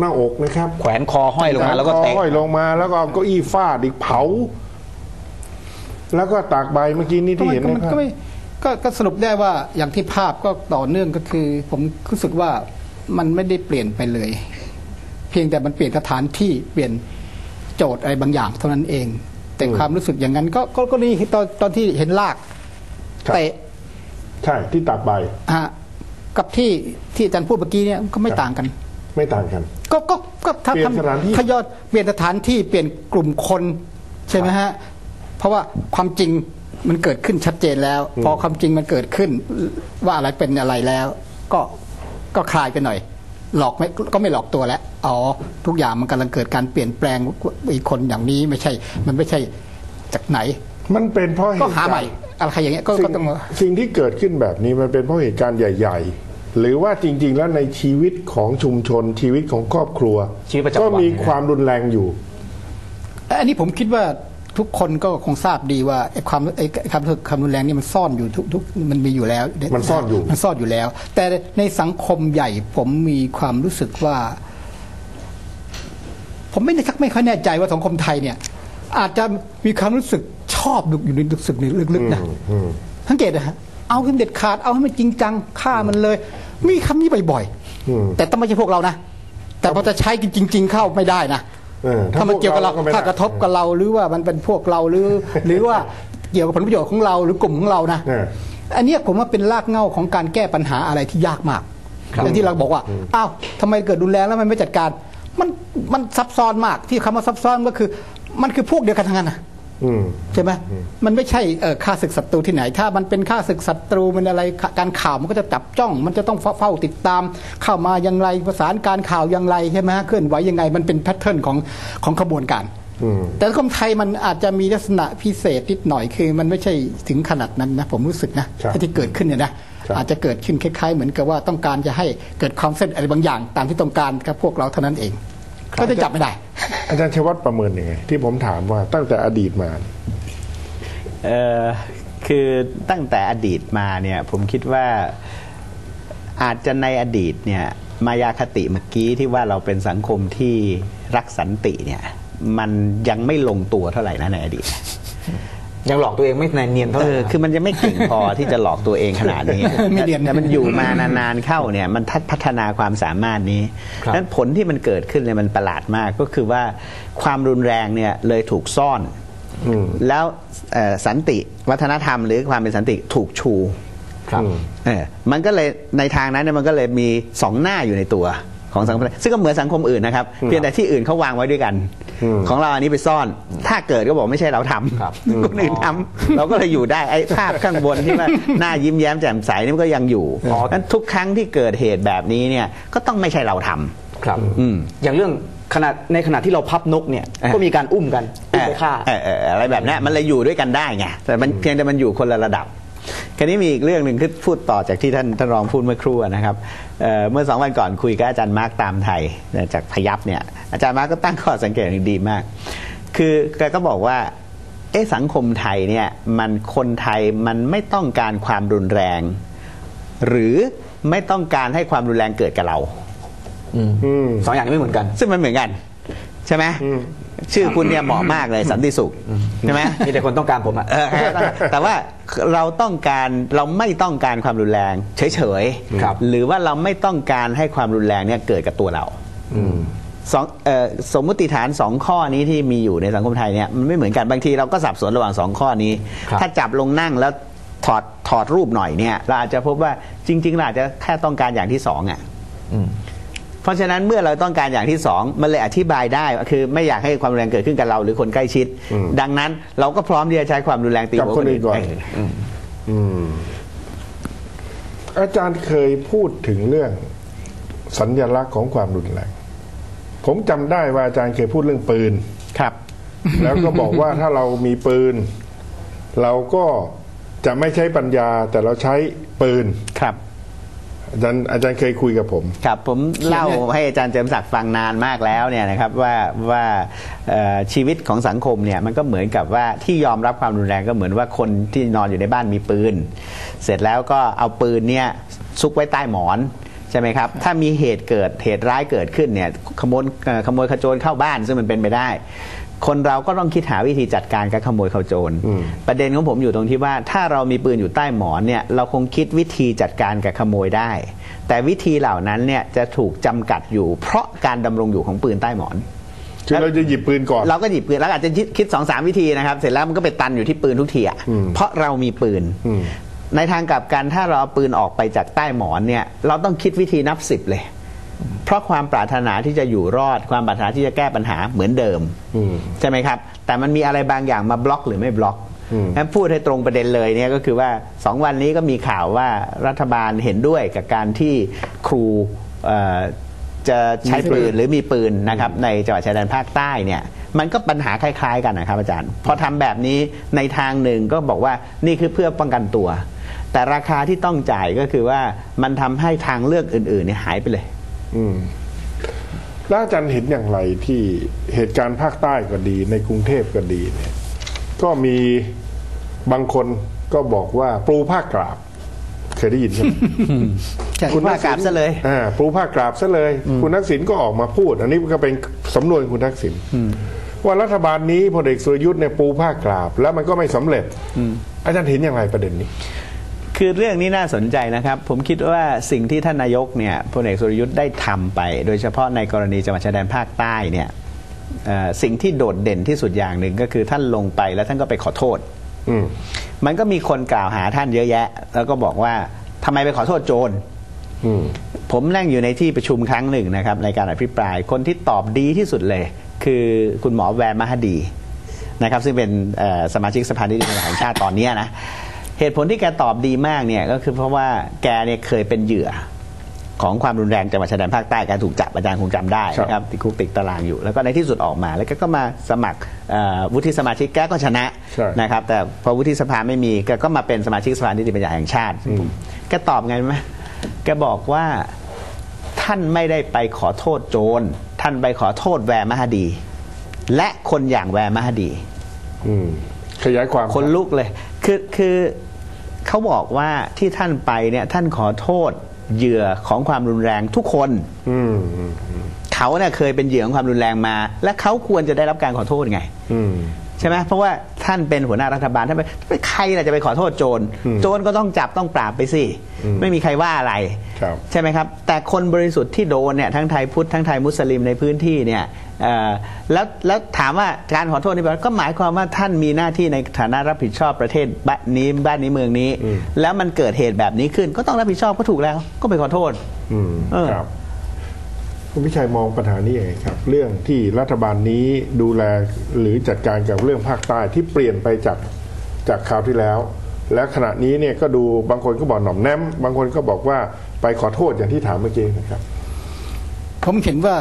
หน้าอกนะครับแขวนคอห้อยลงมาแล้วก็คอเตะห้อยลงมา แล้วก็เอาเก้าอี้ฟาดอีกเผา แล้วก็ตากใบเมื่อกี้นี้ก็ที่ไม่เห็นก็นะมันครัก็บไม่ก็ก็สรุปได้ว่าอย่างที่ภาพก็ต่อเนื่องก็คือ ผมรู้สึกว่ามันไม่ได้เปลี่ยนไปเลย เพียงแต่มันเปลี่ยนสถานที่เปลี่ยนโจทย์อะไรบางอย่างเท่านั้นเอง แต่อืมความรู้สึกอย่างนั้น ก็ก็ก็นี่ตอนตอนที่เห็นลากครับเตะใช่ที่ตากใบฮะกับที่ที่อาจารย์พูดเมื่อกี้เนี่ยก็ไม่ครับต่างกัน ไม่ต่างกัน ก็ก็ก็ถ้าเปลี่ยนสถานที่ถ้ายอดเปลี่ยนสถานที่เปลี่ยนกลุ่มคนใช่ไหมฮะเพราะว่าความจริงมันเกิดขึ้นชัดเจนแล้ว พอความจริงมันเกิดขึ้น ว่าอะไรเป็นอะไรแล้ว ก็ก็คลายไปหน่อย หลอกไม่ก็ไม่หลอกตัวแล้วอ๋อทุกอย่างมันกำลังเกิดการเปลี่ยนแปลงอีกคนอย่างนี้ไม่ใช่ มันไม่ใช่จากไหน มันเป็นเพราะเหก็ตุหาการณ์ใหม่อะไรอย่างเงี้ยก็สิ่ก็งต้อง สิ่งที่เกิดขึ้นแบบนี้มันเป็นเพราะเหตุการณ์ใหญ่ ๆ หรือว่าจริง ๆ แล้วในชีวิตของชุมชนชีวิตของครอบครัว ชีวิตประจำวัน ก็มีความรุนแรงอยู่อันนี้ผมคิดว่าทุกคนก็คงทราบดีว่าไอ้ความไอ้ความความรุนแรงนี่มันซ่อนอยู่ทุกทุกมันมีอยู่แล้วมันซ่อนอยู่ มันซ่อนอยู่แล้ว แต่ในสังคมใหญ่ผมมีความรู้สึกว่า ผมไม่ได้ชักไม่ค่อยแน่ใจว่าสังคมไทยเนี่ย อาจจะมีความรู้สึกชอบอยู่ในรู้สึกในลึกๆนะอืมสังเกตนะฮะ เอาให้มันเด็ดขาดเอาให้มันจริงจังฆ่ามันเลย มีคำนี้บ่อยอืมๆแต่ต้องไม่ใช่พวกเรานะแต่พอจะใช้จริง ๆ เข้าไม่ได้นะเออถ้ามันเกี่ยวกับเราพวกเราก็ไม่ได้ถ้ากระทบกับเราหรือว่ามันเป็นพวกเราหรือ หรือว่าเกี่ยวกับผลประโยชน์ของเราหรือกลุ่มของเรานะเอออันเนี้ยผมว่าเป็นรากเหง้าของการแก้ปัญหาอะไรที่ยากมากครับอย่างที่เราบอกว่าอ้าวทำไมเกิดรุนแรงแล้วมันไม่จัดการ มันมันซับซ้อนมากที่คำว่าซับซ้อนก็คือ มันคือพวกเดียวกันทั้งนั้นนะอืม ใช่ไหมมันไม่ใช่เอ่อค่าศึกศัตรูที่ไหน ถ้ามันเป็นค่าศึกศัตรูมันอะไรการข่าวมันก็จะจับจ้อง มันจะต้องเฝ้าติดตาม เข้ามาอย่างไรประสานการข่าวอย่างไรใช่ไหมเคลื่อนไหวยังไงมันเป็นแพทเทิร์นของของขบวนการอืมแต่สังคมไทยมันอาจจะมีลักษณะพิเศษนิดหน่อยคือ มันไม่ใช่ถึงขนาดนั้นนะผมรู้สึกนะครับที่เกิดขึ้นเนี่ยนะครับอาจจะเกิดขึ้นคล้ายๆ เหมือนกับว่าต้องการจะให้เกิดความเส้นอะไรบางอย่าง ตามที่ต้องการกับพวกเราเท่านั้นเอง ก็จะจับไม่ได้ อาจารย์ชวัตประเมินยังไง ที่ผมถามว่าตั้งแต่อดีตมาเออคือตั้งแต่อดีตมาเนี่ยผมคิดว่าอาจจะในอดีตเนี่ยมายาคติเมื่อกี้ที่ว่าเราเป็นสังคมที่รักสันติเนี่ยมันยังไม่ลงตัวเท่าไหร่นะในอดีต ยังหลอกตัวเองไม่เนียนเท่าเอไหร่อคือมันจะไม่เก่งพอที่จะหลอกตัวเองขนาดนี้ไม่เรียนแต่มันอยู่มานานๆเข้าเนี่ยมันทัดพัฒนาความสามารถนี้ครับนั้นผลที่มันเกิดขึ้นเนี่ยมันประหลาดมากก็คือว่าความรุนแรงเนี่ยเลยถูกซ่อนอืมแล้วเอ่อสันติวัฒนธรรมหรือความเป็นสันติถูกชูครับอืมเออมันก็เลยในทางนั้นเนี่ยมันก็เลยมีสองหน้าอยู่ในตัวของสังคมไทยซึ่งก็เหมือนสังคมอื่นนะครับ เพียงแต่ที่อื่นเขาวางไว้ด้วยกันอืม ของเราอันนี้ไปซ่อน ถ้าเกิดก็บอกไม่ใช่เราทำครับคนอื่นทำเราก็เลยอยู่ได้ไอ้ภาพข้างบนที่ว่าหน้ายิ้มแย้มแจ่มใสนี่มันก็ยังอยู่อ๋อนั้นทุกครั้งที่เกิดเหตุแบบนี้เนี่ยก็ต้องไม่ใช่เราทำครับอืมอย่างเรื่องขนาดในขณะที่เราพับนกเนี่ยเออก็มีการอุ้มกันอุ้มไปฆ่าเออเออเอออะไรแบบเนี้ยมันเลยอยู่ด้วยกันได้ไงแต่มันเพียงแต่มันอยู่คนละระดับคราวนี้มีอีกเรื่องหนึ่งคือพูดต่อจากที่ท่านท่านรองพูดเมื่อครู่นะครับเอ่อเมื่อสองวันก่อนคุยกับอาจารย์มาร์กตามไทยจากพยับเนี่ย อาจารย์มาร์กก็ตั้งข้อสังเกตอย่างดีมาก คือแกก็บอกว่าเอ๊ะสังคมไทยเนี่ยมันคนไทยมันไม่ต้องการความรุนแรง หรือไม่ต้องการให้ความรุนแรงเกิดกับเราอืมอืมสองอย่างนี้ไม่เหมือนกัน ซึ่งมันเหมือนกัน ใช่ไหมอืมชื่อคุณเนี่ยเหมาะมากเลยสันติสุขใช่ไหมมีแต่คนต้องการผมอะเออแต่ว่าเราต้องการเราไม่ต้องการความรุนแรง เฉยครับหรือว่าเราไม่ต้องการให้ความรุนแรงเนี่ยเกิดกับตัวเราอืม สองเอ่อสมมติฐานสองข้อนี้ที่มีอยู่ในสังคมไทยเนี่ยมันไม่เหมือนกันบางทีเราก็สับสนระหว่างสองข้อนี้ครับถ้าจับลงนั่งแล้วถอดถอดรูปหน่อยเนี่ยเราอาจจะพบว่าจริงๆเราอาจจะแค่ต้องการอย่างที่สองอะอืมเพราะฉะนั้นเมื่อเราต้องการอย่างที่สองมันเลยอธิบายได้ว่าคือไม่อยากให้ความรุนแรงเกิดขึ้นกับเราหรือคนใกล้ชิดอืมดังนั้นเราก็พร้อมที่จะใช้ความรุนแรงตีกับหัวคนอื่นก่อนเอืมอาจารย์เคยพูดถึงเรื่องสัญญลักษณ์ของความรุนแรง ผมจำได้ว่าอาจารย์เคยพูดเรื่องปืน ครับ แล้วก็บอกว่าถ้าเรามีปืน เราก็จะไม่ใช้ปัญญาแต่เราใช้ปืน ครับ อาจารย์อาจารย์เคยคุยกับผม ครับ ผมเล่าให้อาจารย์เจิมศักดิ์ฟังนานมากแล้วเนี่ยนะครับว่าว่าเอ่อชีวิตของสังคมเนี่ยมันก็เหมือนกับว่าที่ยอมรับความรุนแรงก็เหมือนว่าคนที่นอนอยู่ในบ้านมีปืน เสร็จแล้วก็เอาปืนเนี่ยซุกไว้ใต้หมอน ใช่ไหมครับ ถ้ามีเหตุเกิดเหตุร้ายเกิดขึ้นเนี่ยขโมยเอ่อขโมยขโจรเข้าบ้านซึ่งมันเป็นไปได้ คนเราก็ต้องคิดหาวิธีจัดการกับขโมยขโจรอืมประเด็นของผมอยู่ตรงที่ว่า ถ้าเรามีปืนอยู่ใต้หมอนเนี่ยเราคงคิดวิธีจัดการกับขโมยได้ แต่วิธีเหล่านั้นเนี่ยจะถูกจำกัดอยู่ เพราะการดำรงอยู่ของปืนใต้หมอนคือเราจะหยิบปืนก่อน เราก็หยิบปืนแล้วอาจจะคิดสองสามวิธีนะครับ เสร็จแล้วมันก็ไปตันอยู่ที่ปืนทุกทีอะอืมเพราะเรามีปืนอืม ในทางกลับกันถ้าเราเอาปืนออกไปจากใต้หมอนเนี่ยเราต้องคิดวิธีนับสิบเลย เพราะความปรารถนาที่จะอยู่รอด ความปรารถนาที่จะแก้ปัญหาเหมือนเดิมอืมใช่ไหมครับ แต่มันมีอะไรบางอย่างมาบล็อกหรือไม่บล็อกอืมงั้นพูดให้ตรงประเด็นเลยเนี่ยก็คือว่าสองวันนี้ก็มีข่าวว่ารัฐบาลเห็นด้วยกับการที่ครูเอ่อจะใช้ปืนหรือมีปืนนะครับในจังหวัดชายแดนภาคใต้เนี่ยมันก็ปัญหาคล้าย ๆ กันนะครับอาจารย์ พอทำแบบนี้ในทางหนึ่งก็บอกว่านี่คือเพื่อป้องกันตัว แต่ราคาที่ต้องจ่ายก็คือว่ามันทำให้ทางเลือกอื่นๆเนี่ยหายไปเลย อืมแล้วอาจารย์เห็นอย่างไรที่เหตุการณ์ภาคใต้ก็ดี ในกรุงเทพก็ดีเนี่ย ก็มีบางคนก็บอกว่าปรูผ้ากราบ เคยได้ยินใช่ไหมใช่คุณผ้ากราบซะเลย อ่าปรูผ้ากราบซะเลย คุณทักษิณก็ออกมาพูด อันนี้ก็เป็นสำนวนคุณทักษิณว่ารัฐบาลนี้พลเอกสุรยุทธ์เนี่ยปูผ้ากราบ แล้วมันก็ไม่สำเร็จ อาจารย์เห็นอย่างไรประเด็นนี้ คือเรื่องนี้น่าสนใจนะครับ ผมคิดว่าสิ่งที่ท่านนายกเนี่ยพลเอกสุรยุทธ์ได้ทำไป โดยเฉพาะในกรณีจังหวัดชายแดนภาคใต้เนี่ยเอ่อสิ่งที่โดดเด่นที่สุดอย่างหนึ่งก็คือท่านลงไปแล้วท่านก็ไปขอโทษอืมมันก็มีคนกล่าวหาท่านเยอะแยะ แล้วก็บอกว่าทำไมไปขอโทษโจรอืมผมนั่งอยู่ในที่ประชุมครั้งหนึ่งนะครับ ในการอภิปรายคนที่ตอบดีที่สุดเลย คือคุณหมอแวร์มหดีนะครับ ซึ่งเป็นเอ่อสมาชิกสภานิติบัญญัติแห่งชาติตอนเนี้ยนะ เหตุผลที่แกตอบดีมากเนี่ยก็คือเพราะว่าแกเนี่ยเคยเป็นเหยื่อของความรุนแรงจังหวัดชายแดนภาคใต้การถูกจับอาจารย์คงจำได้นะครับติดคุกติดตารางอยู่ แล้วก็ในที่สุดออกมา แล้วแกก็มาสมัครเอ่อวุฒิสมาชิกแกก็ชนะใช่นะครับ แต่พอวุฒิสภาไม่มีแกก็มาเป็นสมาชิกสภานิติบัญญัติแห่งชาติแกตอบไงรู้ไหมแกบอกว่าท่านไม่ได้ไปขอโทษโจรท่านไปขอโทษแวร์มหดี และคนอย่างแวร์มหดีอืมขยายความคนลุกเลย คือคือเขาบอกว่าที่ท่านไปเนี่ยท่านขอโทษเหยื่อของความรุนแรงทุกคนอืมอืมเขาเนี่ยเคยเป็นเหยื่อของความรุนแรงมา และเขาควรจะได้รับการขอโทษไงอืม ใช่ไหมเพราะว่าท่านเป็นหัวหน้ารัฐบาลท่านไปไปใครล่ะจะไปขอโทษโจรอืมโจรก็ต้องจับต้องปราบไปสิอืมไม่มีใครว่าอะไรครับใช่ไหมครับ แต่คนบริสุทธิ์ที่โดนเนี่ยทั้งไทยพุทธทั้งไทยมุสลิมในพื้นที่เนี่ยเอ่อแล้วแล้วถามว่าการขอโทษนี่แปลว่าก็หมายความว่าท่านมีหน้าที่ในฐานะรับผิดชอบประเทศบ้านนี้บ้านนี้เมืองนี้อืมแล้วมันเกิดเหตุแบบนี้ขึ้น ก็ต้องรับผิดชอบก็ถูกแล้ว ก็ไปขอโทษอืมเออครับ คุณพิชัยมองปัญหานี้ยังไงครับ เรื่องที่รัฐบาลนี้ดูแลหรือจัดการกับเรื่องภาคใต้ที่เปลี่ยนไปจากจากคราวที่แล้ว และขณะนี้เนี่ยก็ดูบางคนก็บอกหน่อมแนมบางคนก็บอกว่าไปขอโทษอย่างที่ถามเมื่อกี้นะครับ ผมเห็นว่า